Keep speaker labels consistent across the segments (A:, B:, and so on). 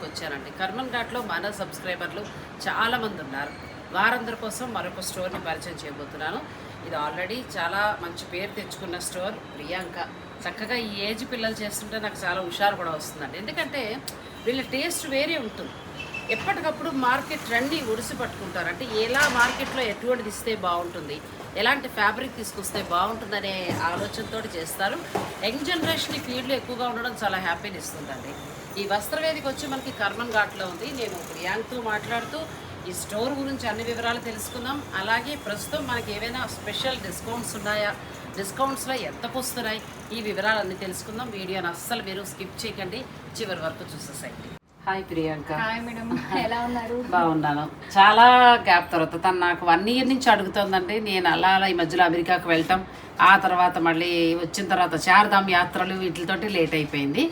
A: ఘాట్కి వచ్చానండి కర్మన్ ఘాట్లో మన సబ్స్క్రైబర్లు చాలామంది ఉన్నారు. వారందరి కోసం మరొక స్టోర్ని పరిచయం చేయబోతున్నాను. ఇది ఆల్రెడీ చాలా మంచి పేరు తెచ్చుకున్న స్టోర్ ప్రియాంక. చక్కగా ఈ ఏజ్ పిల్లలు చేస్తుంటే నాకు చాలా హుషారు కూడా వస్తుందండి. ఎందుకంటే వీళ్ళ టేస్ట్ వేరే ఉంటుంది. ఎప్పటికప్పుడు మార్కెట్ ట్రెండ్ని ఉడిసి పట్టుకుంటారు. అంటే ఎలా మార్కెట్లో ఎటువంటిది ఇస్తే బాగుంటుంది ఎలాంటి ఫ్యాబ్రిక్ తీసుకొస్తే బాగుంటుందనే ఆలోచనతో చేస్తారు. యంగ్ జనరేషన్ ఫీల్డ్లో ఎక్కువగా ఉండడం చాలా హ్యాపీని ఇస్తుందండి ఈ వస్త్రవేదిక వచ్చి మనకి కర్మన్ ఘాట్లో ఉంది. నేను ప్రియాంక్తో మాట్లాడుతూ ఈ స్టోర్ గురించి అన్ని వివరాలు తెలుసుకుందాం. అలాగే ప్రస్తుతం మనకి ఏవైనా స్పెషల్ డిస్కౌంట్స్ ఉన్నాయా? డిస్కౌంట్స్లో ఎంతకు వస్తున్నాయి? ఈ వివరాలన్నీ తెలుసుకుందాం. వీడియోని అస్సలు మీరు స్కిప్ చేయకండి. చివరి వరకు చూసేసేయండి. హాయ్ ప్రియాంక.
B: Hi madam. ఎలా ఉన్నారు?
A: బాగున్నాను. చాలా గ్యాప్ తర్వాత తను నాకు వన్ ఇయర్ నుంచి అడుగుతోందండి. నేను అలా అలా ఈ మధ్యలో అమెరికాకు వెళ్ళటం ఆ తర్వాత మళ్ళీ వచ్చిన తర్వాత చార్ధామ్ యాత్రలు వీటితోటి లేట్ అయిపోయింది.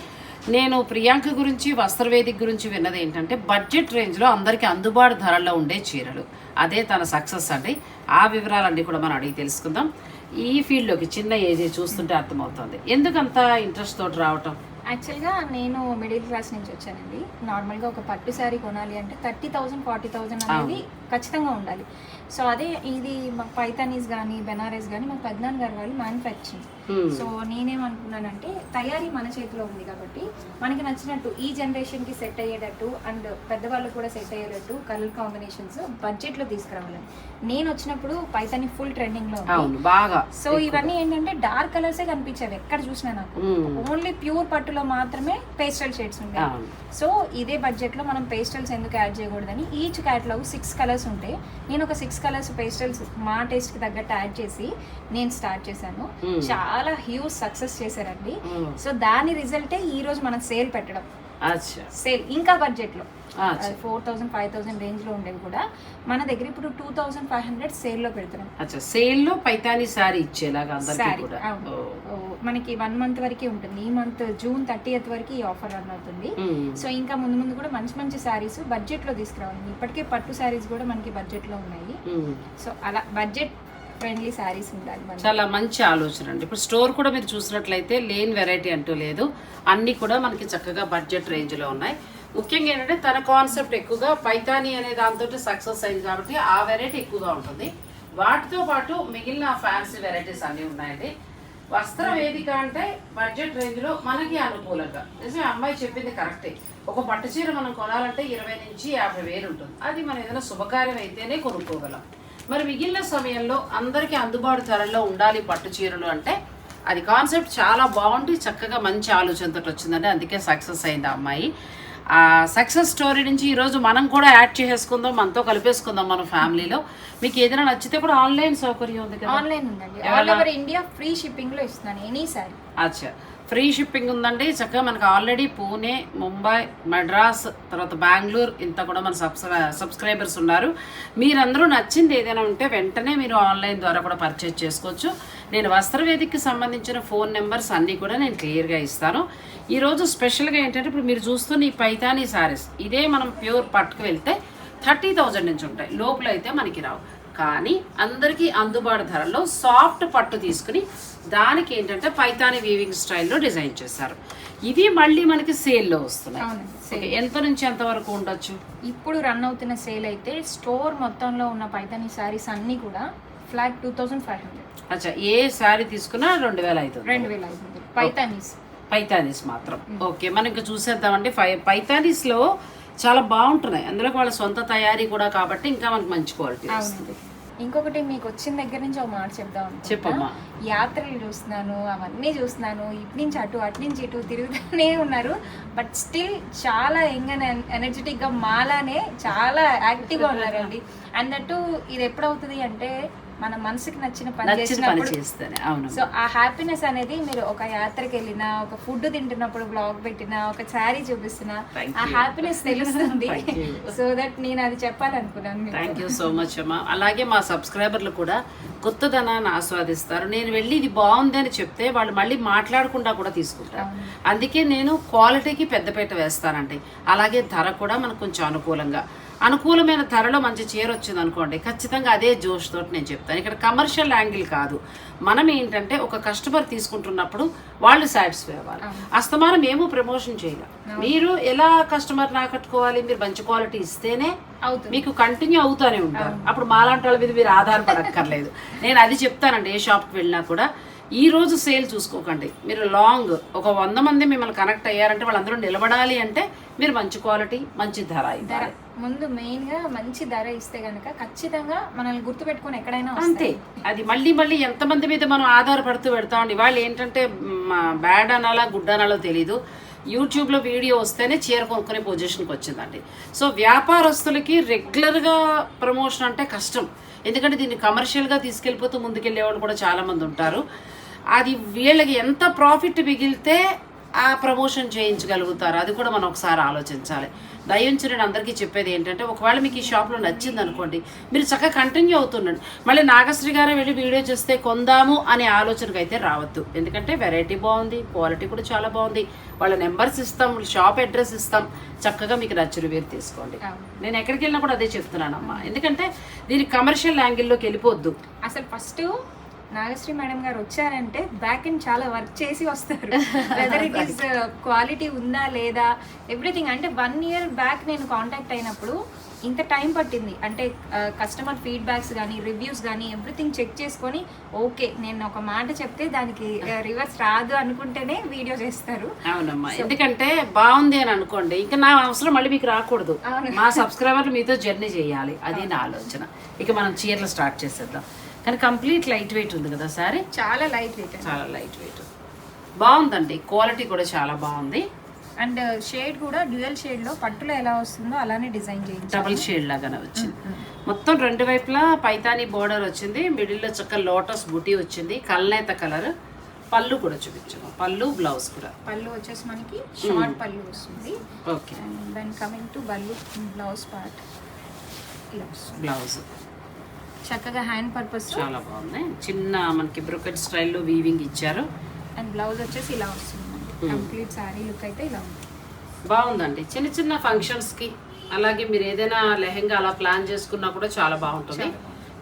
A: నేను ప్రియాంక గురించి వస్త్రవేదిక గురించి విన్నది ఏంటంటే బడ్జెట్ రేంజ్లో అందరికీ అందుబాటు ధరల్లో ఉండే చీరలు. అదే తన సక్సెస్ అండి. ఆ వివరాలన్నీ కూడా మనం అడిగి తెలుసుకుందాం. ఈ ఫీల్డ్లోకి చిన్న ఏజ్ చూస్తుంటే అర్థమవుతుంది. ఎందుకంత ఇంట్రెస్ట్ తోటి రావటం?
B: యాక్చువల్గా నేను మిడిల్ క్లాస్ నుంచి వచ్చానండి. నార్మల్గా ఒక పట్టు శారీ కొనాలి అంటే థర్టీ థౌజండ్ ఫార్టీ థౌజండ్ అనేది ఖచ్చితంగా ఉండాలి. సో అదే ఇది మాకు పైతానీస్ కానీ బెనారస్ కానీ మా పెద్దనాన్న గారు వాళ్ళు మ్యానుఫ్యాక్చరింగ్.
A: Hmm.
B: సో నేనేమనుకున్నానంటే తయారీ మన చేతిలో ఉంది కాబట్టి మనకి నచ్చినట్టు ఈ జనరేషన్కి సెట్ అయ్యేటట్టు అండ్ పెద్దవాళ్ళకు కూడా సెట్ అయ్యేటట్టు కలర్ కాంబినేషన్స్ బడ్జెట్లో తీసుకురావాలని నేను వచ్చినప్పుడు పైతాని ఫుల్ ట్రెండింగ్లో
A: బాగా
B: సో ఇవన్నీ ఏంటంటే డార్క్ కలర్సే కనిపించేవి ఎక్కడ చూసినా నాకు.
A: Hmm.
B: ఓన్లీ ప్యూర్ పట్టులో మాత్రమే పేస్టల్ షేడ్స్ ఉంటాయి
A: అవును.
B: సో ఇదే బడ్జెట్లో మనం పేస్టల్స్ ఎందుకు యాడ్ చేయకూడదని ఈచ్ క్యాట్లాగ్ సిక్స్ కలర్స్ ఉంటాయి నేను ఒక సిక్స్ కలర్స్ పేస్టల్స్ మా టేస్ట్కి తగ్గట్టు యాడ్ చేసి నేను స్టార్ట్ చేశాను.
A: Hmm.
B: చాలా హ్యూజ్ సక్సెస్ చేశారండి.
A: Hmm.
B: సో దాని రిజల్టే ఈ రోజు మనం సేల్ పెట్టడం. సేల్ ఇంకా
A: బడ్జెట్లో.
B: ఫోర్ థౌసండ్ ఫైవ్ థౌసండ్ రేంజ్లో ఉండేవి కూడా. మన దగ్గర ఇప్పుడు టూ థౌసండ్ ఫైవ్ హండ్రెడ్ సేల్లో పెడుతున్నాం.
A: అచ్చా సేల్లో పైతాని సారీ ఇచ్చేలాగా అందరికీ కూడా.
B: మనకి వన్ మంత్ వరకే ఉంటుంది. ఈ మంత్ జూన్ థర్టీఎత్ వరకు ఈ ఆఫర్ రన్ అవుతుంది. సో ఇంకా ముందు ముందు కూడా మంచి మంచి శారీస్ బడ్జెట్లో తీసుకురావాలి. ఇప్పటికే పట్టు శారీస్ కూడా మనకి బడ్జెట్లో ఉన్నాయి. సో అలా బడ్జెట్ ఫ్రెండ్లీ శారీస్ ఉండాలి
A: చాలా మంచి ఆలోచన అండి. ఇప్పుడు స్టోర్ కూడా మీరు చూసినట్లయితే లేని వెరైటీ అంటూ లేదు. అన్ని కూడా మనకి చక్కగా బడ్జెట్ రేంజ్లో ఉన్నాయి. ముఖ్యంగా ఏంటంటే తన కాన్సెప్ట్ ఎక్కువగా పైతాని అనే దాంతో సక్సెస్ అయింది కాబట్టి ఆ వెరైటీ ఎక్కువగా ఉంటుంది. వాటితో పాటు మిగిలిన ఫ్యాన్సీ వెరైటీస్ అన్నీ ఉన్నాయండి. వస్త్ర వేదిక అంటే బడ్జెట్ రేంజ్లో మనకి అనుకూలంగా. నిజమే అమ్మాయి చెప్పింది కరెక్టే ఒక పట్టు చీర మనం కొనాలంటే ఇరవై నుంచి యాభై వేలు ఉంటుంది. అది మనం ఏదైనా శుభకార్యం అయితేనే కొనుక్కోగలం. మరి మిగిలిన సమయంలో అందరికీ అందుబాటు ధరల్లో ఉండాలి పట్టు చీరలు అంటే అది కాన్సెప్ట్ చాలా బాగుండి చక్కగా మంచి ఆలోచనతో వచ్చిందంటే అందుకే సక్సెస్ అయింది ఆ అమ్మాయి. ఆ సక్సెస్ స్టోరీ నుంచి ఈరోజు మనం కూడా యాడ్ చేసేసుకుందాం మనతో కలిపేసుకుందాం మన ఫ్యామిలీలో. మీకు ఏదైనా నచ్చితే కూడా ఆన్లైన్ సౌకర్యం ఉంది కదా.
B: ఆన్లైన్ ఉందండి. ఆల్ ఓవర్ ఇండియా ఫ్రీ షిప్పింగ్లో ఇస్తున్నాను ఎనీ శారీ
A: అచ్చా. ఫ్రీ షిప్పింగ్ ఉందండి. చక్కగా మనకు ఆల్రెడీ పూణే ముంబై మద్రాస్ తర్వాత బెంగళూరు ఇంత కూడా మన సబ్స్క్రై సబ్స్క్రైబర్స్ ఉన్నారు. మీరందరూ నచ్చింది ఏదైనా ఉంటే వెంటనే మీరు ఆన్లైన్ ద్వారా కూడా పర్చేజ్ చేసుకోవచ్చు. నేను వస్త్రవేదికకి సంబంధించిన ఫోన్ నెంబర్స్ అన్నీ కూడా నేను క్లియర్గా ఇస్తాను. ఈరోజు స్పెషల్గా ఏంటంటే ఇప్పుడు మీరు చూస్తున్న ఈ పైతానీ సారీస్ ఇదే మనం ప్యూర్ పట్టుకు వెళ్తే థర్టీ థౌజండ్ నుంచి ఉంటాయి. లోపల అయితే మనకి రావు. కానీ అందరికీ అందుబాటు ధరలో సాఫ్ట్ పట్టు తీసుకుని దానికి ఏంటంటే పైతాని వీవింగ్ స్టైల్లో డిజైన్ చేశారు. ఇవి మళ్ళీ మనకి సేల్లో వస్తున్నాయి. ఎంత నుంచి ఎంత వరకు ఉండొచ్చు?
B: ఇప్పుడు రన్ అవుతున్న సేల్ అయితే స్టోర్ మొత్తంలో ఉన్న పైతాని శారీస్ అన్ని కూడా flat two thousand five hundred
A: అచ్చా ఏ శారీ తీసుకున్నా రెండు వేల ఐదు.
B: రెండు వేల ఐదు పైతానీస్.
A: పైతానీస్ మాత్రం. ఓకే మనం ఇంకా చూసేద్దామండి. ఫై పైతానీస్లో చాలా బాగుంటున్నాయి. అందులో వాళ్ళ సొంత తయారీ కూడా కాబట్టి ఇంకా మనకి మంచి క్వాలిటీ వస్తుంది.
B: ఇంకొకటి మీకు వచ్చిన దగ్గర నుంచి ఒక మాట చెప్దాం.
A: చెప్పమ్మా.
B: యాత్రలు చూస్తున్నాను అవన్నీ చూస్తున్నాను. ఇటు నుంచి అటు అటు నుంచి ఇటు తిరుగుతూనే ఉన్నారు. బట్ స్టిల్ చాలా యంగ్ అండ్ ఎనర్జెటిక్గా మాలానే చాలా యాక్టివ్గా ఉన్నారండి. అన్నట్టు ఇది ఎప్పుడవుతుంది అంటే మన మనసుకి నచ్చిన పని చేసినప్పుడు
A: చేస్తేనే అవును
B: సో ఆ హ్యాపీనెస్ అనేది మీరు ఒక యాత్రకి వెళ్ళినా ఒక ఫుడ్ తింటున్నప్పుడు బ్లాగ్ పెట్టినా ఒక శారీ చూపిస్తున్నా ఆ. హ్యాపీనెస్ తెలుస్తుంది. సో దట్ నేను అది చెప్పాలనుకున్నాను.
A: థ్యాంక్ యూ సో మచ్ అమ్మా అలాగే మా సబ్స్క్రైబర్లు కూడా కొత్తదనాన్ని ఆస్వాదిస్తారు నేను వెళ్ళి ఇది బాగుంది అని చెప్తే వాళ్ళు మళ్ళీ మాట్లాడకుండా కూడా తీసుకుంటారు. అందుకే నేను క్వాలిటీకి పెద్దపీట వేస్తానండి అలాగే ధర కూడా మనకు కొంచెం అనుకూలంగా అనుకూలమైన ధరలో మంచి చీర వచ్చింది అనుకోండి ఖచ్చితంగా అదే జోష్ తోటి నేను చెప్తాను. ఇక్కడ కమర్షియల్ యాంగిల్ కాదు. మనం ఏంటంటే ఒక కస్టమర్ తీసుకుంటున్నప్పుడు వాళ్ళు సాటిస్ఫై అవ్వాలి. అస్తమానం మేము ప్రమోషన్ చేయాలి. మీరు ఎలా కస్టమర్ నాకట్టుకోవాలి మీరు మంచి క్వాలిటీ ఇస్తేనే
B: అవుతుంది.
A: మీకు కంటిన్యూ అవుతూనే ఉంటారు. అప్పుడు మాలాంటి వాళ్ళ మీద మీరు ఆధారపడక్కర్లేదు. నేను అది చెప్తానండి ఏ షాప్కి వెళ్ళినా కూడా. ఈ రోజు సేల్ చూసుకోకండి. మీరు లాంగ్ ఒక వంద మంది మిమ్మల్ని కనెక్ట్ అయ్యారంటే వాళ్ళందరూ నిలబడాలి అంటే మీరు మంచి క్వాలిటీ మంచి ధర
B: ధర. ముందు మెయిన్గా మంచి ధర ఇస్తే గనక ఖచ్చితంగా మనల్ని గుర్తుపెట్టుకొని ఎక్కడైనా
A: అంతే. అది మళ్ళీ మళ్ళీ ఎంతమంది మీద మనం ఆధారపడుతూ పెడతామండి వాళ్ళు ఏంటంటే బ్యాడ్ అనాలా గుడ్ అనాలో తెలీదు. యూట్యూబ్లో వీడియో వస్తేనే చీర కొనుక్కునే పొజిషన్కి వచ్చిందండి. సో వ్యాపారస్తులకి రెగ్యులర్గా ప్రమోషన్ అంటే కష్టం. ఎందుకంటే దీన్ని కమర్షియల్గా తీసుకెళ్ళిపోతూ ముందుకెళ్ళే వాళ్ళు కూడా చాలామంది ఉంటారు. అది వీళ్ళకి ఎంత ప్రాఫిట్ మిగిలితే ఆ ప్రమోషన్ చేయించగలుగుతారు? అది కూడా మనం ఒకసారి ఆలోచించాలి. దయించి నేను అందరికీ చెప్పేది ఏంటంటే ఒకవేళ మీకు ఈ షాప్లో నచ్చింది అనుకోండి మీరు చక్కగా కంటిన్యూ అవుతుండండి. మళ్ళీ నాగశ్రీ గారే వెళ్ళి వీడియో చేస్తే కొందాము అనే ఆలోచనకు అయితే రావద్దు. ఎందుకంటే వెరైటీ బాగుంది క్వాలిటీ కూడా చాలా బాగుంది. వాళ్ళ నెంబర్స్ ఇస్తాం షాప్ అడ్రస్ ఇస్తాం. చక్కగా మీకు నచ్చిన వేరు తీసుకోండి. నేను ఎక్కడికి వెళ్ళినా కూడా అదే చెప్తున్నానమ్మా. ఎందుకంటే దీని కమర్షియల్ యాంగిల్లోకి వెళ్ళిపోద్దు.
B: అసలు ఫస్ట్ నాగశ్రీ మేడం గారు వచ్చారంటే బ్యాక్ అండ్ చాలా వర్క్ చేసి వస్తారు. వెదర్ ఇట్ ఈస్ క్వాలిటీ ఉందా లేదా ఎవ్రీథింగ్ అంటే వన్ ఇయర్ బ్యాక్ నేను కాంటాక్ట్ అయినప్పుడు ఇంత టైం పట్టింది. అంటే కస్టమర్ ఫీడ్బ్యాక్స్ కానీ రివ్యూస్ కానీ ఎవ్రీథింగ్ చెక్ చేసుకొని ఓకే నేను ఒక మాట చెప్తే దానికి రివర్స్ రాదు అనుకుంటేనే వీడియో చేస్తారు.
A: అవునమ్మా. ఎందుకంటే బాగుంది అని అనుకోండి. ఇంకా నా అవసరం మళ్ళీ మీకు రాకూడదు. మా సబ్స్క్రైబర్లు మీతో జర్నీ చేయాలి. అది నా ఆలోచన. ఇక మనం చీరలు స్టార్ట్ చేసేద్దాం. కానీ కంప్లీట్ లైట్ వెయిట్ ఉంది కదా సారీ
B: చాలా లైట్ వెయిట్
A: చాలా లైట్ వెయిట్. బాగుందండి. క్వాలిటీ కూడా చాలా బాగుంది.
B: అండ్ షేడ్ కూడా డ్యూయల్ షేడ్లో పట్టులో ఎలా వస్తుందో అలానే డిజైన్ చేయించారు.
A: డబుల్ షేడ్ లాగానే వచ్చింది. మొత్తం రెండు వైపులా పైతాని బోర్డర్ వచ్చింది. మిడిల్లో చక్క లోటస్ బుటీ వచ్చింది. కల్నేత కలర్. పళ్ళు కూడా చూపించాము? పళ్ళు బ్లౌజ్ కూడా.
B: పళ్ళు వచ్చేసి మనకి షార్ట్ పళ్ళు వస్తుంది.
A: Okay.
B: And then coming to Ballu blouse part.
A: Blouse.
B: చక్కగా హ్యాండ్ పర్పస్
A: చాలా బాగుంది చిన్న మనకి బ్రొకెట్ స్టైల్లో వీవింగ్ ఇచ్చారు.
B: అండ్ బ్లౌజ్ వచ్చేసి ఇలా వస్తుంది కంప్లీట్ సారీ లుక్ అయితే ఇలా ఉంది.
A: బాగుందండి. చిన్న చిన్న ఫంక్షన్స్కి అలాగే మీరు ఏదైనా లెహెంగా అలా ప్లాన్ చేసుకున్నా కూడా చాలా బాగుంటుంది.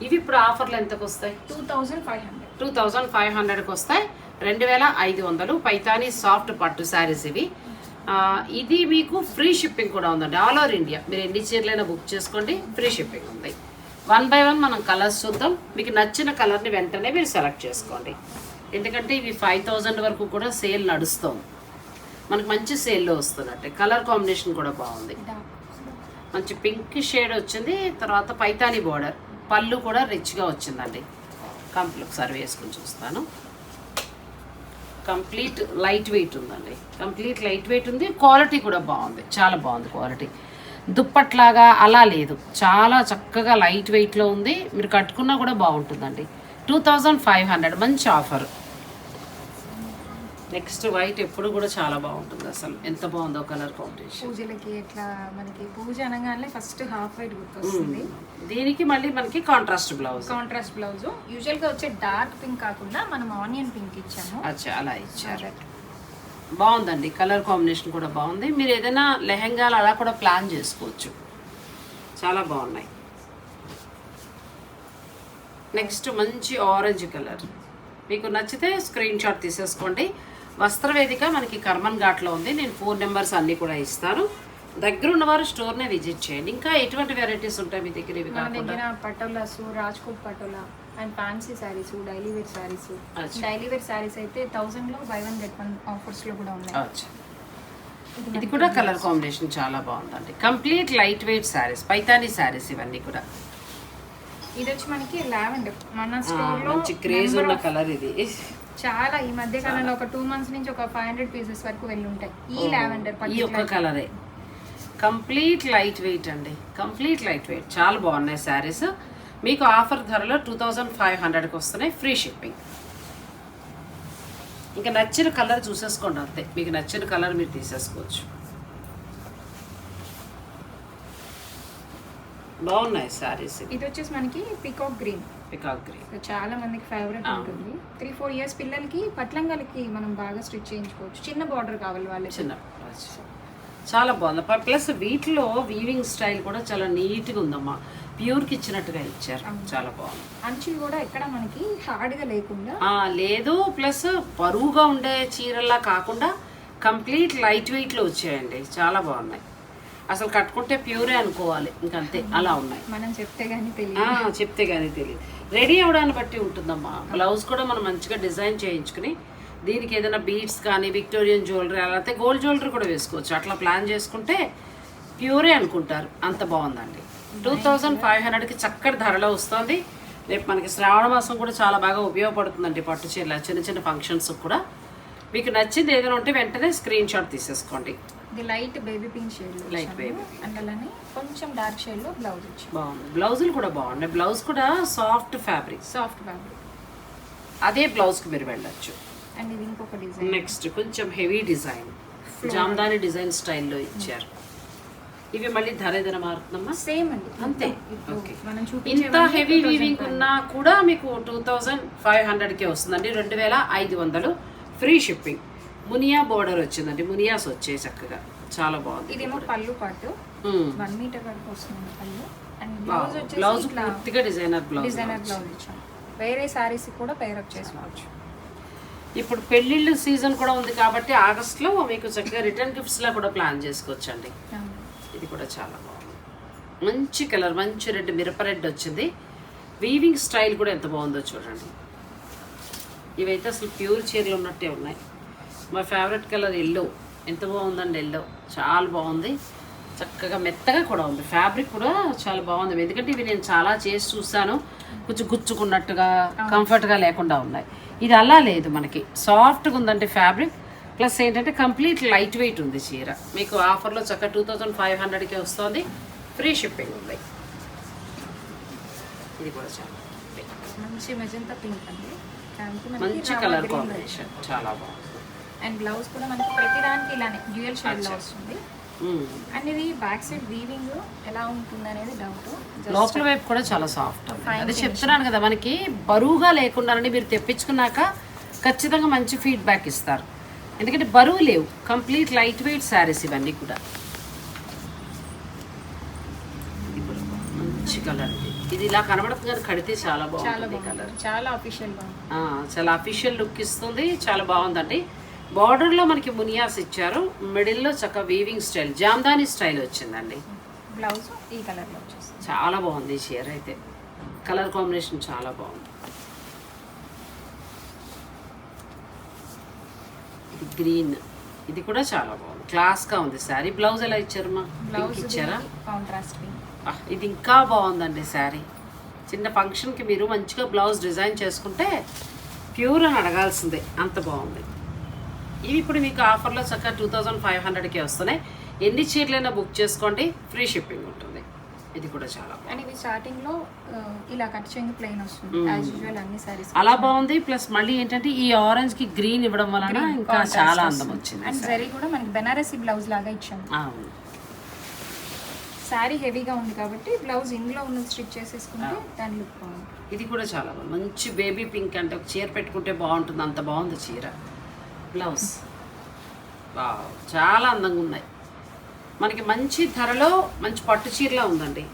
A: ఇవి ఇప్పుడు ఆఫర్లు ఎంతకు వస్తాయి?
B: Two thousand five hundred
A: two thousand five హండ్రెడ్కి వస్తాయి. రెండు వేల ఐదు వందలు. పైతాని సాఫ్ట్ పట్టు శారీస్ ఇవి. ఇది మీకు ఫ్రీ షిప్పింగ్ కూడా ఉందండి. ఆల్ ఓవర్ ఇండియా మీరు ఎన్ని చీరలైనా బుక్ చేసుకోండి ఫ్రీ షిప్పింగ్ ఉంది. వన్ బై వన్ మనం కలర్స్ చూద్దాం. మీకు నచ్చిన కలర్ని వెంటనే మీరు సెలెక్ట్ చేసుకోండి. ఎందుకంటే ఇవి ఫైవ్ థౌజండ్ వరకు కూడా సేల్ నడుస్తుంది. మనకు మంచి సేల్లో వస్తున్నట్టే. కలర్ కాంబినేషన్ కూడా బాగుంది. మంచి పింక్ షేడ్ వచ్చింది. తర్వాత పైతాని బోర్డర్. పళ్ళు కూడా రిచ్గా వచ్చిందండి. కంప్లీట్ ఒకసారి వేసుకుని చూస్తాను. కంప్లీట్ లైట్ వెయిట్ ఉందండి. కంప్లీట్ లైట్ వెయిట్ ఉంది. క్వాలిటీ కూడా బాగుంది. చాలా బాగుంది క్వాలిటీ. దుప్పట్లాగా అలా లేదు. చాలా చక్కగా లైట్ వెయిట్లో ఉంది. మీరు కట్టుకున్నా కూడా బాగుంటుందండి. Two thousand five hundred. మంచి ఆఫర్. నెక్స్ట్ వైట్ ఎప్పుడు కూడా చాలా బాగుంటుంది అసలు. ఎంత బాగుందో కలర్ కాంబినేషన్.
B: పూజలకి ఎట్లా మనకి పూజ అనగానే ఫస్ట్ హాఫ్ వైట్ గుర్తొస్తుంది.
A: దీనికి మళ్ళీ మనకి కాంట్రాస్ట్ బ్లౌజ్
B: కాంట్రాస్ట్ బ్లౌజ్ యూజువల్గా వచ్చే డార్క్ పింక్ కాకుండా మనం ఆనియన్ పింక్ ఇచ్చాము.
A: అచ్చా అలా ఇచ్చారు. బాగుందండి. కలర్ కాంబినేషన్ కూడా బాగుంది. మీరు ఏదైనా లెహెంగాలు అలా కూడా ప్లాన్ చేసుకోవచ్చు. చాలా బాగున్నాయి. నెక్స్ట్ మంచి ఆరెంజ్ కలర్. మీకు నచ్చితే స్క్రీన్ షాట్ తీసేసుకోండి. వస్త్రవేదిక మనకి కర్మన్ ఘాట్లో ఉంది. నేను ఫోన్ నెంబర్స్ అన్నీ కూడా ఇస్తాను. దగ్గర ఉన్నవారు స్టోర్నే విజిట్ చేయండి. ఇంకా ఎటువంటి వెరైటీస్ ఉంటాయి మీ దగ్గర
B: Patolas Rajkot Patola and fancy saris daily wear saris. Daily wear saris అయితే థౌసండ్లో బై వన్ గెట్ వన్ ఆఫర్స్లో కూడా ఉన్నాయి.
A: ఇది కూడా కలర్ కాంబినేషన్ చాలా బాగుందండి. Complete light weight saris Paithani saris ఇవన్నీ కూడా.
B: ఇది వచ్చి మనకి లావెండర్. మన
A: ఆ,
B: స్టోర్లో
A: మంచి క్రేజ్ ఉన్న కలర్ ఇది.
B: చాలా ఈ మధ్య కాలంలో ఒక టూ మంత్స్ నుంచి ఒక ఫైవ్ హండ్రెడ్ పీసెస్ వరకు వెళ్ళి ఉంటాయి ఈ లావెండర్
A: ఈ ఒక్క కలరే. కంప్లీట్ లైట్ వెయిట్ అండి. Complete light weight. చాలా బాగున్నాయి శారీస్. మీకు ఆఫర్ ధరలో టూ థౌజండ్ ఫైవ్ హండ్రెడ్కి వస్తున్నాయి. Free shipping. ఇంకా నచ్చిన కలర్ చూసేసుకోండి అంతే. మీకు నచ్చిన కలర్ మీరు తీసేసుకోవచ్చు. బాగున్నాయి శారీస్
B: ఇది వచ్చేసి మనకి పికాక్ గ్రీన్
A: పికాక్ గ్రీన్
B: చాలా మందికి ఫేవరెట్. ఉంటుంది. త్రీ ఫోర్ ఇయర్స్ పిల్లలకి పట్లంగాలకి మనం బాగా స్టిచ్ చేయించుకోవచ్చు. చిన్న బార్డర్ కావాలి వాళ్ళకి.
A: చిన్న. చాలా బాగుంది. ప్లస్ వీటిలో వీవింగ్ స్టైల్ కూడా చాలా నీట్గా ఉందమ్మా. ప్యూర్కి ఇచ్చినట్టుగా ఇచ్చారు. చాలా బాగుంది.
B: అంచులు కూడా ఎక్కడ మనకి హార్డ్గా లేకుండా
A: లేదు ప్లస్ బరువుగా ఉండే చీరల్లా కాకుండా కంప్లీట్ లైట్ వెయిట్లో వచ్చాయండి. చాలా బాగున్నాయి. అసలు కట్టుకుంటే ప్యూరే అనుకోవాలి. ఇంకంతే అలా ఉన్నాయి.
B: మనం చెప్తే కానీ తెలియదు.
A: చెప్తే కానీ తెలియదు. రెడీ అవ్వడాన్ని బట్టి ఉంటుందమ్మా. బ్లౌజ్ కూడా మనం మంచిగా డిజైన్ చేయించుకుని దీనికి ఏదైనా బీడ్స్ కానీ విక్టోరియన్ జ్యువెలరీ అలా అయితే గోల్డ్ జ్యువెలరీ కూడా వేసుకోవచ్చు. అట్లా ప్లాన్ చేసుకుంటే ప్యూరే అనుకుంటారు. అంత బాగుందండి. టూ థౌజండ్ ఫైవ్ హండ్రెడ్కి చక్కటి ధరలో వస్తుంది. రేపు మనకి శ్రావణ మాసం కూడా చాలా బాగా ఉపయోగపడుతుందండి పట్టు చీరల చిన్న చిన్న ఫంక్షన్స్ కూడా. మీకు నచ్చింది ఏదైనా ఉంటే వెంటనే స్క్రీన్ షాట్ తీసేసుకోండి.
B: ఇది light baby pink shade
A: Light baby
B: and అలానే కొంచెం డార్క్ షేడ్లో బ్లౌజ్
A: బాగుంది. బ్లౌజులు కూడా బాగున్నాయి. బ్లౌజ్ కూడా సాఫ్ట్ ఫ్యాబ్రిక్
B: సాఫ్ట్ ఫ్యాబ్రిక్
A: అదే బ్లౌజ్కి మీరు వెళ్ళొచ్చు.
B: అండ్ ఇది ఇంకొక డిజైన్
A: నెక్స్ట్ కొంచెం హెవీ డిజైన్ జామ్దాని డిజైన్ స్టైల్లో ఇచ్చారు. ఇవి మళ్ళీ ధర ఏదైనా మారుతుందమ్మా
B: సేమ్ అండి.
A: అంతే. ఓకే. ఇంత హెవీ
B: 2000
A: వీవింగ్ ఉన్నా కూడా మీకు టూ థౌజండ్ ఫైవ్ హండ్రెడ్కే వస్తుందండి. రెండు వేల ఐదు వందలు ఫ్రీ షిప్పింగ్ మునియా బోర్డర్ వచ్చిందండి. మునియాస్ వచ్చాయి చక్కగా. చాలా బాగుంది.
B: ఇదేమో పళ్ళు పాటు. వన్ మీటర్ వరకు వస్తుంది పళ్ళు. అండ్. బ్లౌజ్ వచ్చేసి
A: పూర్తిగా డిజైనర్ బ్లౌజ్
B: డిజైనర్ బ్లౌజ్ ఇచ్చాం. వేరే సారీస్ కూడా పేరప్ చేసుకోవచ్చు.
A: ఇప్పుడు పెళ్ళిళ్ళు సీజన్ కూడా ఉంది కాబట్టి ఆగస్ట్లో మీకు చక్కగా రిటర్న్ గిఫ్ట్స్లా కూడా ప్లాన్ చేసుకోవచ్చండి. ఇది కూడా చాలా బాగుంది. మంచి కలర్ మంచి రెడ్ మిరప రెడ్ వచ్చింది. వీవింగ్ స్టైల్ కూడా ఎంత బాగుందో చూడండి. ఇవైతే అసలు ప్యూర్ చీరలు ఉన్నట్టే ఉన్నాయి. మా ఫేవరెట్ కలర్ ఎల్లో ఎంత బాగుందండి ఎల్లో చాలా బాగుంది. చక్కగా మెత్తగా కూడా ఉంది. ఫ్యాబ్రిక్ కూడా చాలా బాగుంది. ఎందుకంటే ఇవి నేను చాలా చేసి చూసాను కొంచెం గుచ్చుకున్నట్టుగా కంఫర్ట్గా లేకుండా ఉన్నాయి. ఇది అలా లేదు మనకి. సాఫ్ట్గా ఉందంటే ఫ్యాబ్రిక్ ప్లస్ ఏంటంటే కంప్లీట్ లైట్ వెయిట్ ఉంది చీర. మీకు ఆఫర్లో చక్కగా టూ థౌజండ్ ఫైవ్ హండ్రెడ్కే వస్తుంది. ఫ్రీ షిప్పింగ్ ఉంది. ఇది కూడా చాలా.
B: మంచి మెజంతా పింక్ అండి.
A: మంచి కలర్ కాంబినేషన్. చాలా బాగుంది.
B: అండ్ బ్లౌజ్ కూడా మనకి ప్రతి దానికి ఇలానే డ్యూయల్ షేడ్లో వస్తుంది. అండ్ ఇది బ్యాక్ సైడ్ వీవింగ్ ఎలా ఉంటుంది అనేది డౌట్
A: లోపల వైపు కూడా చాలా సాఫ్ట్ అదే చెప్తున్నాను కదా మనకి బరువుగా లేకుండానండి మీరు తెప్పించుకున్నాక ఖచ్చితంగా మంచి ఫీడ్బ్యాక్ ఇస్తారు. ఎందుకంటే బరువు లేవు. కంప్లీట్ లైట్ వెయిట్ శారీస్ ఇవన్నీ కూడా. బాగుంది. మంచి కలర్ ఇది ఇది ఇలా కనబడుతుంది కానీ కడితే చాలా బాగుంటుంది కలర్
B: బాగుంది. చాలా అఫీషియల్
A: చాలా అఫీషియల్ లుక్ ఇస్తుంది. చాలా బాగుందండి. బార్డర్లో మనకి మునియాస్ ఇచ్చారు. మిడిల్లో చక్క వీవింగ్ స్టైల్ జామ్దాని స్టైల్ వచ్చిందండి.
B: బ్లౌజ్ ఈ కలర్లో వచ్చేస్తుంది
A: చాలా బాగుంది ఈ చీర అయితే. కలర్ కాంబినేషన్ చాలా బాగుంది. ఇది గ్రీన్. ఇది కూడా చాలా బాగుంది. క్లాస్గా ఉంది. శారీ బ్లౌజ్ ఎలా ఇచ్చారు మా
B: బ్లౌజ్
A: ఇచ్చారా?
B: కాంట్రాస్ట్
A: ఇది ఇంకా బాగుందండి శారీ చిన్న ఫంక్షన్కి మీరు మంచిగా బ్లౌజ్ డిజైన్ చేసుకుంటే ప్యూర్ అని అడగాల్సిందే. అంత బాగుంది. ఇవి ఇప్పుడు మీకు ఆఫర్లో చక్కగా టూ థౌజండ్ ఫైవ్ హండ్రెడ్కే వస్తున్నాయి. ఎన్ని చీరలైనా బుక్ చేసుకోండి. ఫ్రీ షిప్పింగ్ ఉంటుంది. ఇది కూడా చాలా
B: అండ్ ఇది స్టార్టింగ్లో ఇలా కట్ చేయండి ప్లెయిన్ వస్తుంది. యాజ్ యూజువల్ అన్ని సారీస్
A: అలా బాగుంది. ప్లస్ మళ్ళీ ఏంటంటే ఈ ఆరెంజ్కి గ్రీన్ ఇవ్వడం వలన ఇంకా చాలా అందం వచ్చింది
B: అండ్ జరీ కూడా మనకి బెనారసీ బ్లౌజ్ లాగా ఇచ్చాము.
A: అవును.
B: శారీ హెవీగా ఉంది కాబట్టి బ్లౌజ్ ఇందులో ఉన్నది స్టిచ్ చేసేసుకుంటే దాని లుక్ బాగుంది
A: ఇది కూడా చాలా బాగుంది. మంచి బేబీ పింక్ అంటే ఒక చీర పెట్టుకుంటే బాగుంటుంది. అంత బాగుంది చీర. బ్లౌజ్ వావ్ చాలా అందంగా ఉన్నాయి. మనకి మంచి ధరలో మంచి పట్టు చీరలా ఉందండి.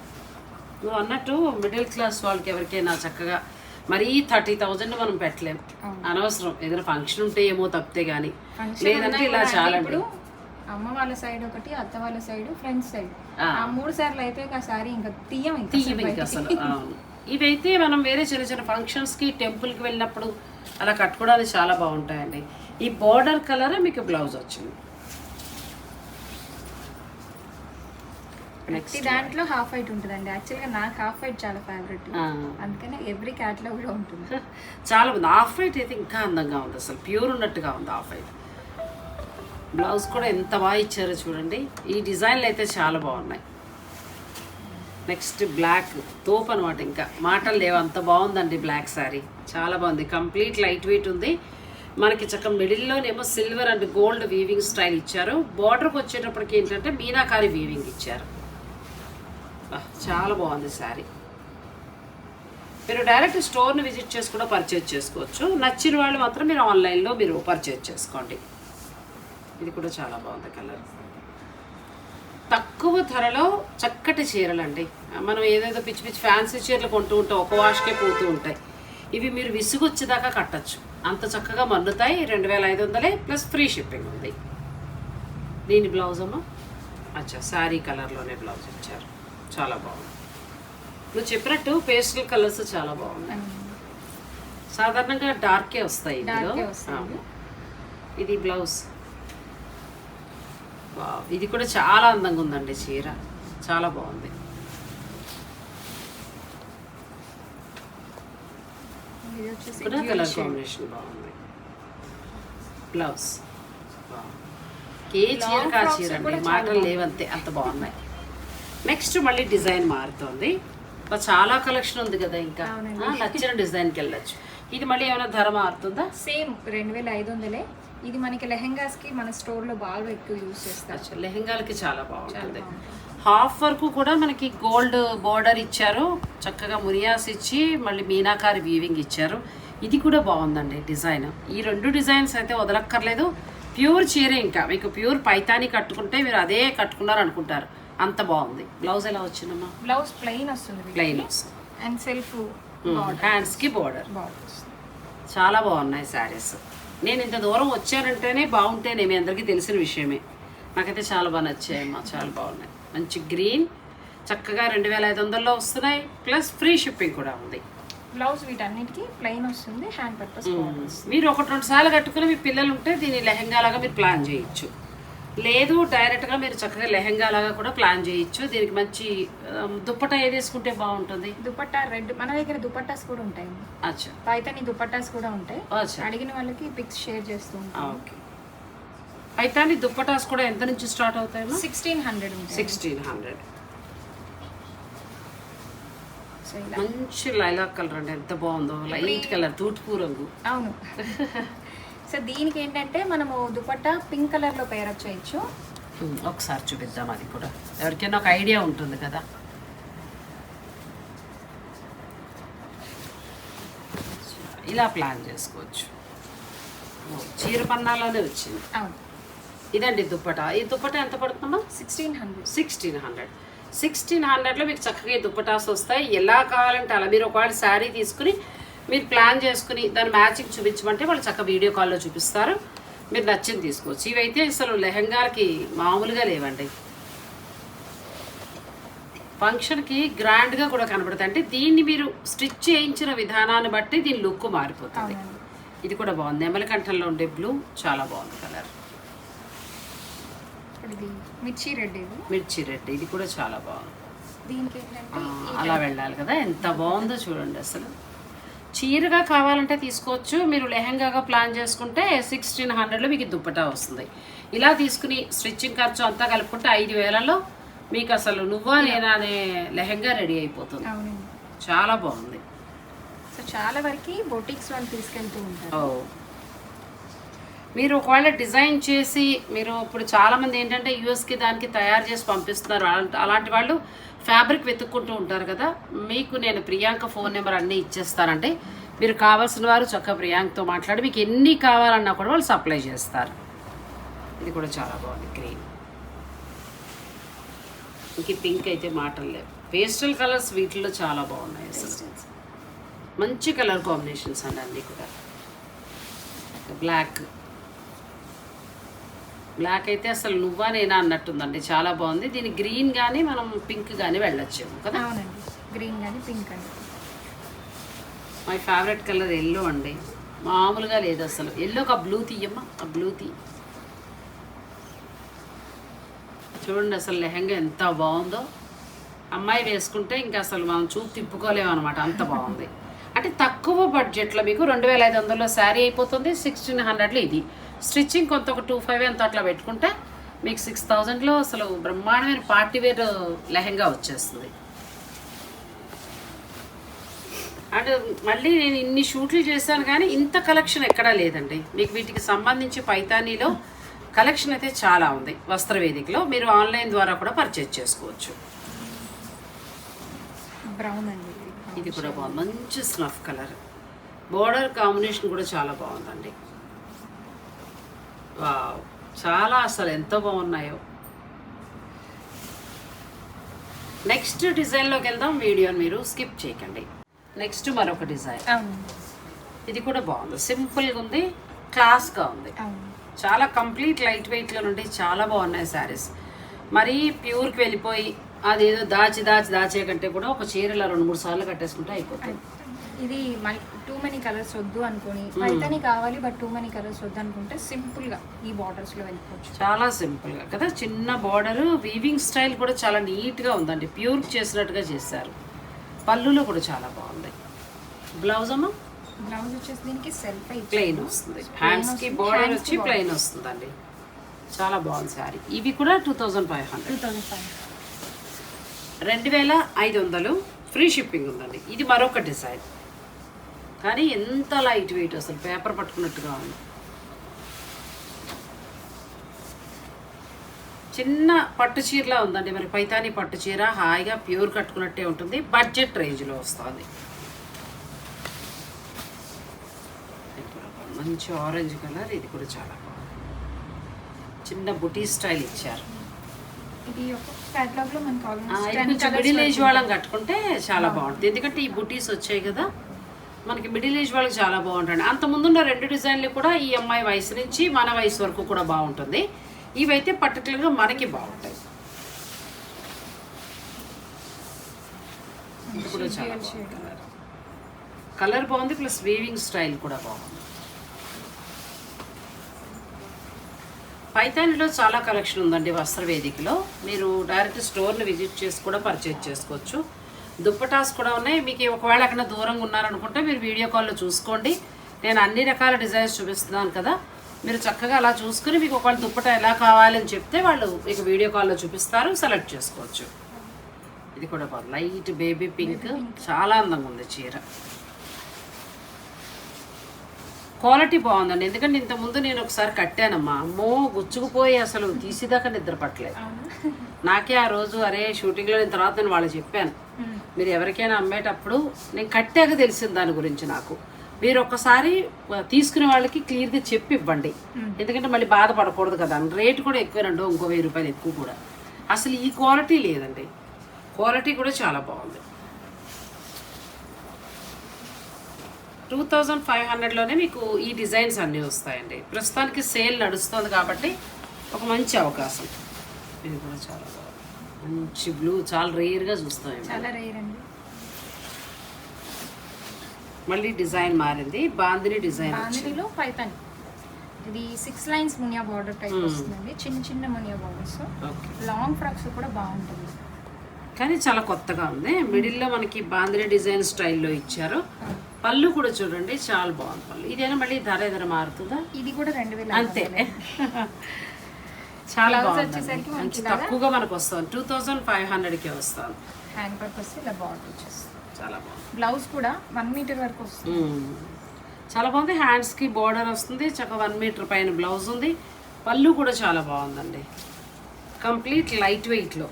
A: నువ్వు అన్నట్టు మిడిల్ క్లాస్ వాళ్ళకి ఎవరికైనా చక్కగా మరీ థర్టీ థౌజండ్ మనం పెట్టలేం. అనవసరం. ఏదైనా ఫంక్షన్ ఉంటే ఏమో తప్పితే
B: Function
A: లేదంటే ఇలా చాలా
B: అమ్మ వాళ్ళ సైడ్ ఒకటి అత్త వాళ్ళ సైడ్ ఫ్రెండ్స్ సైడ్.
A: ఆ.
B: మూడు సార్లు అయితే ఆ సారీ ఇంకా తీయం
A: తీయం
B: అసలు
A: ఇంకా. ఇవైతే మనం వేరే చిన్న చిన్న ఫంక్షన్స్కి టెంపుల్కి వెళ్ళినప్పుడు అలా కట్టుకోవడానికి చాలా బాగుంటాయండి. ఈ బార్డర్ కలర్ మీకు బ్లౌజ్ వచ్చింది. నెక్స్ట్
B: దాంట్లో హాఫ్ వైట్ ఉంటుందండి. యాక్చువల్గా నాకు హాఫ్ వైట్ చాలా ఫేవరెట్. అందుకనే ఎవ్రీ క్యాట్లో కూడా ఉంటుంది
A: చాలా బాగుంది. ఆఫ్ వైట్ అయితే ఇంకా అందంగా ఉంది అసలు. ప్యూర్ ఉన్నట్టుగా ఉంది ఆఫ్ వైట్ బ్లౌజ్ కూడా ఎంత బాగా ఇచ్చారో చూడండి. ఈ డిజైన్లు అయితే చాలా బాగున్నాయి. నెక్స్ట్ బ్లాక్ తోపు అనమాట ఇంకా. మాటలు లేవు. అంత బాగుందండి బ్లాక్ శారీ చాలా బాగుంది. కంప్లీట్ లైట్ వెయిట్ ఉంది. మనకి చక్క మిడిల్లోనేమో silver and gold weaving style ఇచ్చారు. బార్డర్కి వచ్చేటప్పటికి ఏంటంటే మీనాకారి వీవింగ్ ఇచ్చారు. చాలా బాగుంది శారీ. మీరు డైరెక్ట్ స్టోర్ని విజిట్ చేసి కూడా పర్చేజ్ చేసుకోవచ్చు. నచ్చిన వాళ్ళు మాత్రం మీరు ఆన్లైన్లో మీరు పర్చేజ్ చేసుకోండి. ఇది కూడా చాలా బాగుంది కలర్. తక్కువ ధరలో చక్కటి చీరలండి. మనం ఏదేదో పిచ్చి పిచ్చి ఫ్యాన్సీ చీరలు కొంటూ ఉంటాం ఒక వాష్కే పోతూ ఉంటాయి. ఇవి మీరు విసుగొచ్చేదాకా కట్టచ్చు. అంత చక్కగా మన్నుతాయి. రెండు వేల ఐదు వందలే ప్లస్ ఫ్రీ షిప్పింగ్ ఉంది. దీని బ్లౌజ్ అమ్మ అచ్చా శారీ కలర్లోనే బ్లౌజ్ ఇచ్చారు. చాలా బాగుంది. నువ్వు చెప్పినట్టు పేస్టల్ కలర్స్ చాలా బాగున్నాయి. సాధారణంగా డార్కే వస్తాయి ఇందులో. ఇది బ్లౌజ్. వావ్, ఇది కూడా చాలా అందంగా ఉందండి చీర. చాలా బాగుంది. కూడా కలర్. కాంబినేషన్ బాగుంది. బ్లౌజ్. ఏ చీర కా చీర అండి? మాటలు. లేవంతే అంత బాగున్నాయి. నెక్స్ట్ మళ్ళీ డిజైన్ మారుతోంది. చాలా కలెక్షన్ ఉంది కదా ఇంకా. నచ్చిన డిజైన్కి వెళ్ళచ్చు. ఇది మళ్ళీ ఏమైనా ధర మారుతుందా?
B: సేమ్ రెండు వేల ఐదు వందలే. ఇది మనకి లెహెంగాస్కి మన స్టోర్లో బాగా ఎక్కువ యూస్ చేస్తారు.
A: లెహెంగాలకి చాలా బాగుంటుంది. హాఫ్ వరకు కూడా మనకి గోల్డ్ బోర్డర్ ఇచ్చారు. చక్కగా మురియాస్ ఇచ్చి మళ్ళీ మీనాకారి వీవింగ్ ఇచ్చారు. ఇది కూడా బాగుందండి డిజైన్. ఈ రెండు డిజైన్స్ అయితే వదలక్కర్లేదు. ప్యూర్ చీర ఇంకా. మీకు ప్యూర్ పైతాని కట్టుకుంటే మీరు అదే కట్టుకున్నారు అనుకుంటారు అంత బాగుంది. బ్లౌజ్ ఎలా వచ్చిందమ్మా?
B: బ్లౌజ్ ప్లెయిన్ వస్తుంది
A: ప్లెయిన్ వస్తుంది.
B: అండ్ సెల్ఫ్
A: హ్యాండ్స్కి బోర్డర్. చాలా బాగున్నాయి శారీస్. నేను ఇంత దూరం వచ్చానంటేనే బాగుంటేనే మీ అందరికీ తెలిసిన విషయమే. నాకైతే చాలా బాగా నచ్చాయమ్మా. చాలా బాగున్నాయి. మంచి గ్రీన్ చక్కగా రెండు వేల ఐదు వందల్లో వస్తున్నాయి. ప్లస్ ఫ్రీ షిప్పింగ్ కూడా ఉంది.
B: బ్లౌజ్ వీటన్నిటికీ ప్లెయిన్ వస్తుంది. హ్యాండ్ పర్పస్
A: మీరు ఒకటి రెండు సార్లు కట్టుకుని మీ పిల్లలు ఉంటే దీన్ని లెహంగా లాగా మీరు ప్లాన్ చేయొచ్చు. లేదు డైరెక్ట్గా మీరు చక్కగా లెహంగా లాగా కూడా ప్లాన్ చేయొచ్చు. దీనికి మంచి దుప్పటా ఏది వేసుకుంటే బాగుంటుంది?
B: దుపట్టా రెడ్ మన దగ్గర దుపట్టాస్ కూడా ఉంటాయి.
A: అచ్చా.
B: పైతని దుపట్టాస్ కూడా ఉంటాయి.
A: అచ్చా.
B: అడిగిన వాళ్ళకి పిక్స్ షేర్ చేస్తూ ఉంటాం.
A: ఓకే. అండి దుప్పటాస్ కూడా ఎంత నుంచి స్టార్ట్ అవుతాయమ్మా
B: సిక్స్టీన్ హండ్రెడ్
A: సిక్స్టీన్ హండ్రెడ్ మంచి లైలాక్ కలర్ అండి. ఎంత బాగుందో. లైట్ కలర్ తూటుపూ రంగు
B: అవును. సో దీనికి ఏంటంటే మనము దుపట్టా పింక్ కలర్లో పేరప్ చేయొచ్చు.
A: ఉమ్, ఒకసారి చూపిద్దాం అది కూడా. ఎవరికైనా ఒక ఐడియా ఉంటుంది కదా? ఇలా ప్లాన్ చేసుకోవచ్చు. చీర పన్నాలోనే వచ్చింది. ఇదండి దుప్పట ఈ దుప్పట ఎంత పడుతుందమ్మా?
B: Sixteen hundred
A: sixteen hundred sixteen హండ్రెడ్లో మీకు చక్కగా దుప్పటాస్ వస్తాయి. ఎలా కావాలంటే అలా. మీరు ఒకవేళ శారీ తీసుకుని మీరు ప్లాన్ చేసుకుని దాని మ్యాచింగ్ చూపించమంటే వాళ్ళు చక్కగా వీడియో కాల్లో చూపిస్తారు. మీరు నచ్చింది తీసుకోవచ్చు. ఇవైతే అసలు లెహంగాలకి మామూలుగా లేవండి. ఫంక్షన్కి గ్రాండ్గా కూడా కనబడుతుంది అంటే దీన్ని మీరు స్టిచ్ చేయించిన విధానాన్ని బట్టి దీని లుక్ మారిపోతుంది. ఇది కూడా బాగుంది. నెమలికంఠంలో ఉండే బ్లూ చాలా బాగుంది కలర్.
B: మిర్చి రెడ్ ఇది.
A: మిర్చి రెడ్ ఇది కూడా చాలా బాగుంది. అలా వెళ్ళాలి కదా. ఎంత బాగుందో చూడండి అసలు. చీరగా కావాలంటే తీసుకోవచ్చు. మీరు లెహంగాగా ప్లాన్ చేసుకుంటే సిక్స్టీన్ హండ్రెడ్లో మీకు దుప్పటా వస్తుంది. ఇలా తీసుకుని స్టిచ్చింగ్ ఖర్చు అంతా కలుపుకుంటే ఐదు వేలలో మీకు అసలు నువ్వా నేనా అనే లెహంగా రెడీ అయిపోతుంది. చాలా బాగుంది.
B: సో చాలా వరకు బొటిక్స్ వాళ్ళు తీసుకెళ్తూ ఉంటారు.
A: మీరు ఒకవేళ డిజైన్ చేసి మీరు ఇప్పుడు చాలామంది ఏంటంటే యూఎస్కి దానికి తయారు చేసి పంపిస్తున్నారు. అలాంటి వాళ్ళు ఫ్యాబ్రిక్ వెతుక్కుంటూ ఉంటారు కదా మీకు నేను ప్రియాంక ఫోన్ నెంబర్ అన్నీ ఇచ్చేస్తానంటే మీరు కావాల్సిన వారు చక్కగా ప్రియాంకతో మాట్లాడి మీకు ఎన్ని కావాలన్నా కూడా వాళ్ళు సప్లై చేస్తారు. ఇది కూడా చాలా బాగుంది గ్రీన్. ఇంక పింక్ అయితే మాటలు లేవు. పేస్టల్ కలర్స్ వీటిలో చాలా బాగున్నాయి అసిస్టెన్స్ మంచి కలర్ కాంబినేషన్స్ అండి అన్నీ కూడా. బ్లాక్. బ్లాక్ అయితే అసలు నువ్వా నేనా అన్నట్టుందండి. చాలా బాగుంది. దీని గ్రీన్ కానీ మనం పింక్ కానీ వెళ్ళొచ్చేమో కదా?
B: అవునండి. గ్రీన్ కానీ పింక్ అండి.
A: మై ఫేవరెట్ కలర్ ఎల్లో అండి. మామూలుగా లేదు అసలు. ఎల్లోకి ఆ బ్లూ తీయమ్మా. ఆ బ్లూ తీ. చూడండి అసలు లెహంగా ఎంత బాగుందో. అమ్మాయి వేసుకుంటే ఇంకా అసలు మనం చూపు తిప్పుకోలేము అనమాట అంత బాగుంది. అంటే తక్కువ బడ్జెట్లో మీకు రెండు వేల ఐదు వందల్లో శారీ అయిపోతుంది. సిక్స్టీన్ హండ్రెడ్లో ఇది. స్టిచ్చింగ్ కొంత ఒక టూ ఫైవ్ ఎంత అట్లా పెట్టుకుంటే మీకు సిక్స్ థౌజండ్లో అసలు బ్రహ్మాండమైన పార్టీ వేర్ లెహంగా వచ్చేస్తుంది. అండ్ మళ్ళీ నేను ఇన్ని షూట్లు చేశాను కానీ ఇంత కలెక్షన్ ఎక్కడా లేదండి. మీకు వీటికి సంబంధించి పైతానీలో కలెక్షన్ అయితే చాలా ఉంది. వస్త్రవేదికలో మీరు ఆన్లైన్ ద్వారా కూడా పర్చేజ్ చేసుకోవచ్చు.
B: బ్రౌన్ అండి.
A: ఇది కూడా బాగుంది మంచి స్నఫ్ కలర్. బోర్డర్ కాంబినేషన్ కూడా చాలా బాగుందండి. చాలా అసలు ఎంతో బాగున్నాయో. నెక్స్ట్ డిజైన్లోకి వెళ్దాం వీడియోని మీరు స్కిప్ చేయకండి. నెక్స్ట్ మరొక డిజైన్. ఇది కూడా బాగుంది. సింపుల్గా ఉంది క్లాస్గా ఉంది. చాలా కంప్లీట్ లైట్ వెయిట్లో నుండి చాలా బాగున్నాయి శారీస్. మరీ ప్యూర్కి వెళ్ళిపోయి అదేదో దాచి దాచి దాచే కంటే కూడా ఒక చీరలో రెండు మూడు సార్లు కట్టేసుకుంటే అయిపోతుంది.
B: ఇది టూ మెనీ కలర్స్ వద్దు అనుకొని పైతాని కావాలి బట్ టూ మెనీ కలర్స్ వద్దు అనుకుంటే సింపుల్గా ఈ బార్డర్స్లో వెళ్ళిపోవచ్చు.
A: చాలా సింపుల్గా కదా? చిన్న బార్డర్ వీవింగ్ స్టైల్ కూడా చాలా నీట్గా ఉందండి. ప్యూర్ చేసినట్టుగా చేశారు. పళ్ళులో కూడా చాలా బాగుంది. బ్లౌజ్ అమ్మ?
B: బ్లౌజ్ వచ్చేసి దీనికి సెల్ఫ్
A: ప్లెయిన్ వస్తుంది. హ్యాండ్స్కి బార్డర్ వచ్చి ప్లెయిన్ వస్తుందండి. చాలా బాగుంది శారీ ఇవి కూడా two thousand five
B: two
A: hundred
B: thousand five
A: రెండు వేల ఐదు వందలు. ఫ్రీ షిప్పింగ్ ఉందండి. ఇది మరొక డిజైన్ కానీ ఎంత లైట్ వెయిట్ అసలు? పేపర్ పట్టుకున్నట్టుగా ఉంది. చిన్న పట్టు చీరలా ఉందండి మరి. పైతాని పట్టు చీర హాయిగా ప్యూర్ కట్టుకున్నట్టే ఉంటుంది. బడ్జెట్ రేంజ్లో వస్తుంది. మంచి ఆరెంజ్ కలర్ ఇది కూడా చాలా బాగుంది. చిన్న బుటీ స్టైల్ ఇచ్చారు. మిడిల్ ఏజ్ కట్టుకుంటే చాలా బాగుంటుంది. ఎందుకంటే ఈ బుటీస్ వచ్చాయి కదా. మనకి మిడిల్ ఏజ్ వాళ్ళకి చాలా బాగుంటుంది. అంత ముందున్న రెండు డిజైన్లు కూడా ఈ అమ్మాయి వయసు నుంచి మన వయసు వరకు కూడా బాగుంటుంది. ఇవైతే పర్టికులర్గా మనకి బాగుంటాయి. చాలా కలర్ బాగుంది. ప్లస్ వీవింగ్ స్టైల్ కూడా బాగుంది. పైతానిలో చాలా కలెక్షన్ ఉందండి వస్త్ర వేదికలో మీరు డైరెక్ట్ స్టోర్ని విజిట్ చేసి కూడా పర్చేజ్ చేసుకోవచ్చు. దుప్పటాస్ కూడా ఉన్నాయి. మీకు ఒకవేళ ఎక్కడ దూరంగా ఉన్నారనుకుంటే మీరు వీడియో కాల్లో చూసుకోండి. నేను అన్ని రకాల డిజైన్స్ చూపిస్తున్నాను కదా. మీరు చక్కగా అలా చూసుకుని మీకు ఒకవేళ దుప్పట ఎలా కావాలని చెప్తే వాళ్ళు మీకు వీడియో కాల్లో చూపిస్తారు. సెలెక్ట్ చేసుకోవచ్చు. ఇది కూడా లైట్ బేబీ పింక్. చాలా అందంగా ఉంది చీర. క్వాలిటీ బాగుందండి. ఎందుకంటే ఇంతకుముందు నేను ఒకసారి కట్టానమ్మా. అమ్మో గుచ్చుకుపోయి అసలు తీసేదాకా నిద్ర పట్టలేదు. నాకే ఆ రోజు అరే షూటింగ్లో నేను తర్వాత నేను వాళ్ళు చెప్పాను. మీరు ఎవరికైనా అమ్మేటప్పుడు నేను కట్టాక తెలిసింది దాని గురించి నాకు. మీరు ఒక్కసారి తీసుకునే వాళ్ళకి క్లియర్గా చెప్పి ఇవ్వండి. ఎందుకంటే మళ్ళీ బాధపడకూడదు కదా. రేటు కూడా ఎక్కువేనండి ఇంకో వెయ్యి రూపాయలు ఎక్కువ కూడా. అసలు ఈ క్వాలిటీ లేదండి. క్వాలిటీ కూడా చాలా బాగుంది. టూ థౌజండ్ ఫైవ్ హండ్రెడ్లోనే మీకు ఈ డిజైన్స్ అన్నీ వస్తాయండి. ప్రస్తుతానికి సేల్ నడుస్తుంది కాబట్టి ఒక మంచి అవకాశం. ఇది కూడా చాలా బాగుంది. మంచి బ్లూ చాలా రేర్గా చూస్తాం.
B: చాలా రేర్ అండి.
A: మళ్ళీ డిజైన్ మారింది. బాందిని డిజైన్
B: బాందినిలో పైతాని. ఇది సిక్స్ లైన్స్ మునియా బార్డర్ టైప్
A: Hmm.
B: వస్తుందండి. చిన్న చిన్న మునియా బార్డర్స్
A: ఓకే
B: లాంగ్ ఫ్రాక్స్ కూడా బాగుంటుంది.
A: కానీ చాలా కొత్తగా ఉంది. మిడిల్లో మనకి బాందిని డిజైన్ స్టైల్లో ఇచ్చారు. పళ్ళు కూడా చూడండి చాలా బాగుంది పళ్ళు. ఇదేనా మళ్ళీ ధర ఏదైనా మారుతుందా?
B: ఇది కూడా రెండు వేల
A: అంతే. చాలా
B: వచ్చేసరికి
A: మంచి? తక్కువగా మనకు వస్తుంది టూ థౌజండ్ ఫైవ్ హండ్రెడ్కి వస్తుంది
B: హ్యాండ్ వర్క్ వస్తే. ఇలా బార్డర్ వచ్చేస్తుంది.
A: చాలా బాగుంది.
B: బ్లౌజ్ కూడా వన్ మీటర్ వరకు వస్తుంది.
A: చాలా బాగుంది. హ్యాండ్స్కి బోర్డర్ వస్తుంది. చక్క వన్ మీటర్ పైన బ్లౌజ్ ఉంది. పళ్ళు కూడా చాలా బాగుందండి. కంప్లీట్ లైట్ వెయిట్లో